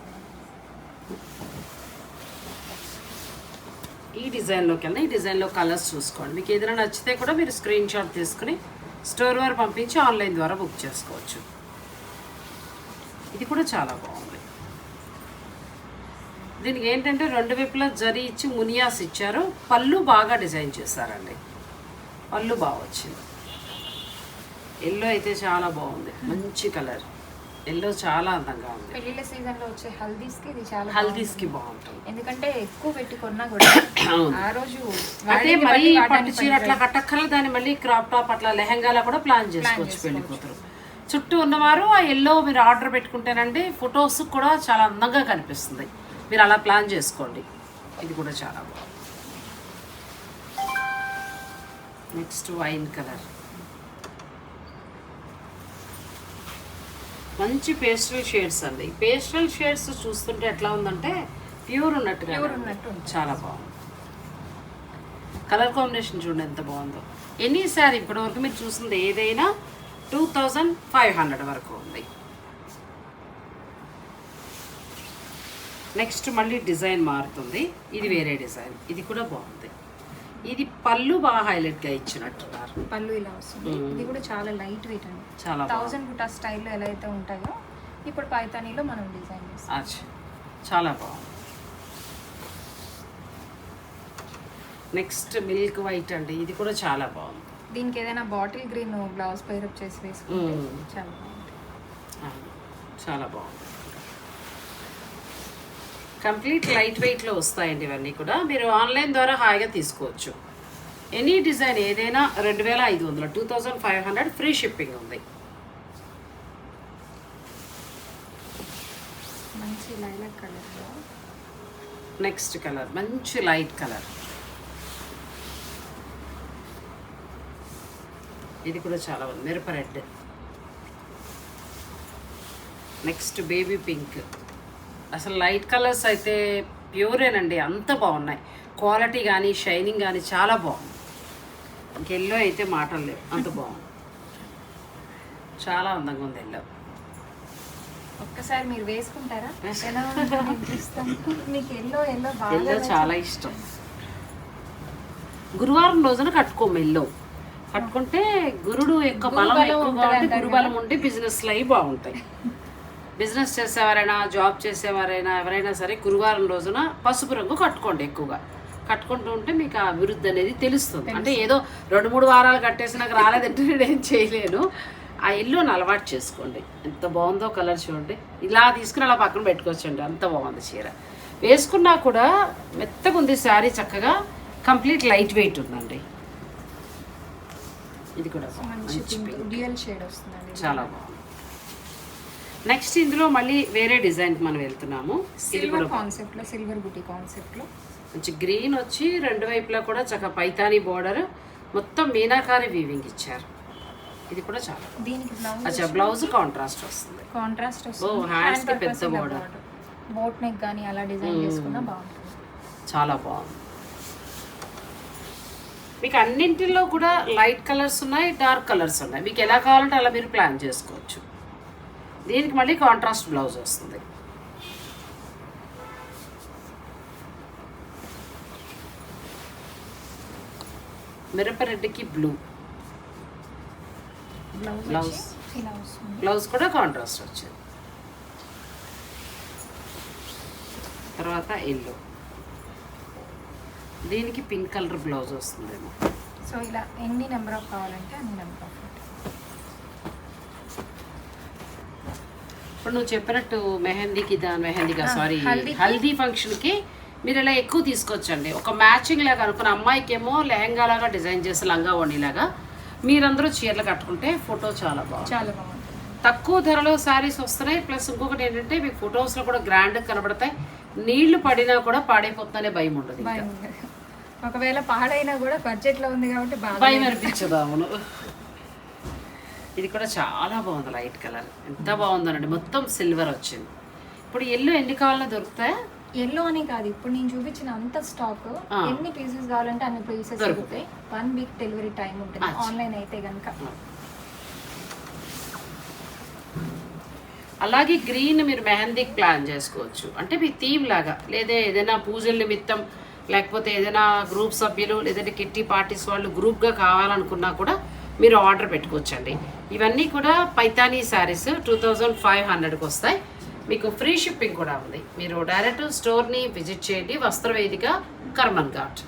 A: ఈ డిజైన్లోకి వెళ్దాం ఈ డిజైన్లో కలర్స్ చూసుకోండి. మీకు ఏదైనా నచ్చితే కూడా మీరు స్క్రీన్ షాట్ తీసుకుని స్టోర్ వారు పంపించి ఆన్లైన్ ద్వారా బుక్ చేసుకోవచ్చు. ఇది కూడా చాలా బాగుంది. దీనికి ఏంటంటే రెండు వైపులా జరీ ఇచ్చి మునియాస్ ఇచ్చారు. పళ్ళు బాగా డిజైన్ చేశారండి. పళ్ళు బాగా వచ్చింది. ఎల్లో అయితే చాలా బాగుంది. మంచి కలర్. ఎల్లో చాలా అందంగా ఉంది.
B: పెళ్ళిళ్ళ సీజన్లో వచ్చే హల్దీస్కి ఇది చాలా
A: హల్దీస్కి బాగుంటుంది.
B: ఎందుకంటే ఎక్కువ పెట్టి కొన్నా కూడా ఆ రోజు
A: అదే మరి
B: బట్టి
A: పట్టు చీర అట్లా కట్టక్కర్ల దాన్ని మళ్ళీ క్రాప్ టాప్ అట్లా లెహంగాలా కూడా ప్లాన్ చేసుకోవచ్చు పెళ్ళి కూతురు. చుట్టూ ఉన్నవారు ఆ ఎల్లో మీరు ఆర్డర్ పెట్టుకుంటేనండి ఫొటోస్ కూడా చాలా అందంగా కనిపిస్తుంది. మీరు అలా ప్లాన్ చేసుకోండి. ఇది కూడా చాలా బాగుంది. నెక్స్ట్ వైన్ కలర్ మంచి పేస్టల్ షేడ్స్ అండి. పేస్టల్ షేడ్స్ చూస్తుంటే ఎట్లా ఉందంటే ప్యూర్ ఉన్నట్టుగా
B: Pure ఉన్నట్టు.
A: చాలా బాగుంది. కలర్ కాంబినేషన్ చూడండి ఎంత బాగుందో. ఎనీ శారీ ఇప్పటివరకు మీరు చూసింది ఏదైనా టూ థౌజండ్ ఫైవ్ హండ్రెడ్ వరకు ఉంది. నెక్స్ట్ మళ్ళీ డిజైన్ మారుతుంది. ఇది వేరే డిజైన్. ఇది కూడా బాగుంది. ఇది పళ్ళు బాగా హైలైట్గా ఇచ్చినట్టున్నారు.
B: పళ్ళు ఇలా వస్తుంది. ఇది కూడా చాలా లైట్ వెయిట్ అండి.
A: చాలా
B: థౌజండ్ బుటా స్టైల్లో ఎలా అయితే ఉంటాయో ఇప్పుడు పైతానీలో మనం డిజైన్ చేస్తాం.
A: చాలా బాగుంది. నెక్స్ట్ మిల్క్ వైట్ అండి. ఇది కూడా చాలా బాగుంది.
B: దీనికి ఏదైనా బాటిల్ గ్రీన్ బ్లౌజ్ పేరప్ చేసి వేసుకుంటే. చాలా బాగుంటుంది.
A: చాలా బాగుంది. కంప్లీట్ లైట్ వెయిట్లో వస్తాయండి ఇవన్నీ కూడా. మీరు ఆన్లైన్ ద్వారా హాయిగా తీసుకోవచ్చు. ఎనీ డిజైన్ ఏదైనా రెండు వేల ఐదు వందలు two thousand five hundred free shipping ఉంది.
B: మంచి
A: నెక్స్ట్ కలర్ మంచి లైట్ కలర్. ఇది కూడా చాలా ఉంది మిరప రెడ్. నెక్స్ట్ బేబీ పింక్ అసలు లైట్ కలర్స్ అయితే ప్యూరేనండి అంత బాగున్నాయి. క్వాలిటీ కానీ షైనింగ్ కానీ చాలా బాగుంది. ఎల్లో అయితే మాటలు లేవు అంత బాగుంది. చాలా అందంగా ఉంది ఎల్లో
B: ఒక్కసారి మీరు వేసుకుంటారా? మీకు ఎల్లో ఎల్లో.
A: చాలా ఇష్టం. గురువారం రోజున కట్టుకోము ఎల్లో కట్టుకుంటే గురుడు యొక్క బలం ఎక్కువగా ఉంటే
B: అంటారు
A: గురుబలం ఉంటే బిజినెస్లు అవి బాగుంటాయి. బిజినెస్ చేసేవారైనా జాబ్ చేసేవారైనా ఎవరైనా సరే గురువారం రోజున పసుపు రంగు కట్టుకోండి ఎక్కువగా. కట్టుకుంటూ ఉంటే మీకు ఆ అభివృద్ధి అనేది తెలుస్తుంది. అంటే ఏదో రెండు మూడు వారాలు కట్టేసి నాకు రాలేదంటే నేను ఏం చేయలేను. ఆ ఇల్లుని అలవాటు చేసుకోండి. ఎంత బాగుందో కలర్ చూడండి. ఇలా తీసుకుని అలా పక్కన పెట్టుకోవచ్చండి. అంత బాగుంది చీర. వేసుకున్నా కూడా మెత్తగా ఉంది శారీ చక్కగా. కంప్లీట్ లైట్ వెయిట్ ఉందండి. ఇది కూడా.
B: డ్యూయల్ షేడ్ వస్తుందండి
A: చాలా బాగుంది. నెక్స్ట్ ఇందులో మళ్ళీ వేరే డిజైన్కి మనం వెళ్తున్నాము.
B: సిల్వర్. కాన్సెప్ట్లో సిల్వర్ బుటీ కాన్సెప్ట్లో.
A: మంచి గ్రీన్ వచ్చి రెండు వైపులా కూడా చక్కగా పైతానీ బోర్డర్ మొత్తం మీనాకారి వీవింగ్ ఇచ్చారు. ఇది కూడా చాలా.
B: దీనికి బ్లౌజ్
A: అచ్చా బ్లౌజ్ కాంట్రాస్ట్ వస్తుంది.
B: కాంట్రాస్ట్
A: ఓ,
B: వస్తుంది.
A: కి పెద్ద border.
B: బోట్ నెక్ కానీ అలా డిజైన్. చేసుకున్నా బాగుంటుంది.
A: చాలా బాగుంది. మీకు అన్నింటిలో కూడా లైట్ కలర్స్ ఉన్నాయి డార్క్ కలర్స్ ఉన్నాయి. మీకు ఎలా కావాలంటే అలా మీరు ప్లాన్ చేసుకోవచ్చు. దీనికి మళ్ళీ కాంట్రాస్ట్ బ్లౌజ్ వస్తుంది. మిరప రెడ్డికి బ్లూ.
B: బ్లౌజ్
A: బ్లౌజ్ కూడా కాంట్రాస్ట్ వచ్చింది. తర్వాత ఎల్లో. దీనికి పింక్ కలర్ బ్లౌజ్ వస్తుందేమో.
B: సో ఇలా ఎన్ని నెంబర్ ఆఫ్ కావాలంటే అన్ని నెంబర్ ఆఫ్
A: ఇప్పుడు నువ్వు చెప్పినట్టు మెహందీకి దా మెహందీగా సారీ హల్దీ ఫంక్షన్కి మీరు ఇలా ఎక్కువ తీసుకోవచ్చండి. ఒక మ్యాచింగ్ లాగా అనుకున్న అమ్మాయికి ఏమో లెహంగా లాగా డిజైన్ చేసి లంగా లాగా మీరందరూ చీరలు కట్టుకుంటే ఫోటో చాలా బాగుంది
B: చాలా బాగుంటుంది.
A: తక్కువ ధరలో శారీస్ వస్తున్నాయి. ప్లస్ ఇంకొకటి ఏంటంటే మీకు ఫొటోస్లో కూడా గ్రాండ్ కనబడతాయి. నీళ్ళు పడినా కూడా పాడైపోతుందనే. భయం ఉండదు.
B: ఒకవేళ పాడైనా కూడా బడ్జెట్లో ఉంది కాబట్టి బాగా
A: భయం అనిపించదు అవును ఇది కూడా చాలా బాగుంది లైట్ కలర్. ఎంత బాగుందనండి. మొత్తం సిల్వర్ వచ్చింది. ఇప్పుడు ఎల్లు ఎన్ని కావాలన్నా దొరుకుతాయా?
B: ఎల్లో అని కాదు. ఇప్పుడు నేను చూపించిన అంత స్టాక్. ఎన్ని పీసెస్ కావాలంటే అన్ని పీసెస్
A: దొరుకుతాయి.
B: వన్ వీక్ డెలివరీ టైం ఉంటుంది. ఆన్లైన్ అయితే కనుక
A: అలాగే గ్రీన్ మీరు మెహందీకి ప్లాన్ చేసుకోవచ్చు. అంటే మీ థీమ్ లాగా. లేదా ఏదైనా పూజల నిమిత్తం లేకపోతే ఏదైనా గ్రూప్ సభ్యులు లేదంటే కిట్టి పార్టీస్ వాళ్ళు గ్రూప్గా కావాలనుకున్నా కూడా మీరు ఆర్డర్ పెట్టుకోవచ్చండి. ఇవన్నీ కూడా Paithani saris two thousand five హండ్రెడ్కి వస్తాయి. మీకు ఫ్రీ షిప్పింగ్ కూడా ఉంది. మీరు డైరెక్ట్ స్టోర్ని విజిట్ చేయండి. వస్త్రవేదిక కర్మన్ ఘాట్.